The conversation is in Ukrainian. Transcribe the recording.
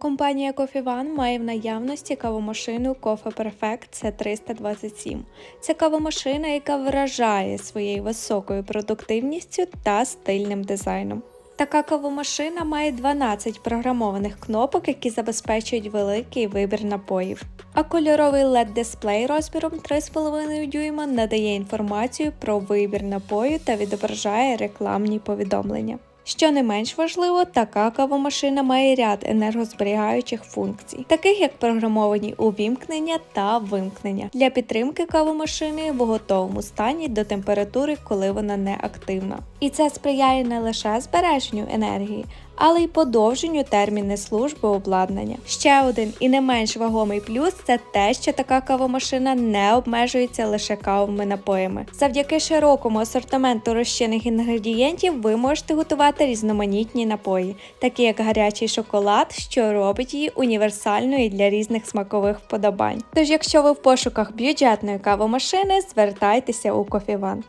Компанія Coffee One має в наявності кавомашину Coffee Perfect C327. Це кавомашина, яка вражає своєю високою продуктивністю та стильним дизайном. Така кавомашина має 12 програмованих кнопок, які забезпечують великий вибір напоїв. А кольоровий LED-дисплей розміром 3,5 дюйма надає інформацію про вибір напою та відображає рекламні повідомлення. Що не менш важливо, така кавомашина має ряд енергозберігаючих функцій, таких як програмовані увімкнення та вимкнення для підтримки кавомашини в готовому стані до температури, коли вона не активна. І це сприяє не лише збереженню енергії, але й подовженню терміни служби обладнання. Ще один і не менш вагомий плюс це те, що така кавомашина не обмежується лише кавовими напоями. Завдяки широкому асортименту розчинних інгредієнтів ви можете готувати різноманітні напої, такі як гарячий шоколад, що робить її універсальною для різних смакових вподобань. Тож, якщо ви в пошуках бюджетної кавомашини, звертайтеся у One.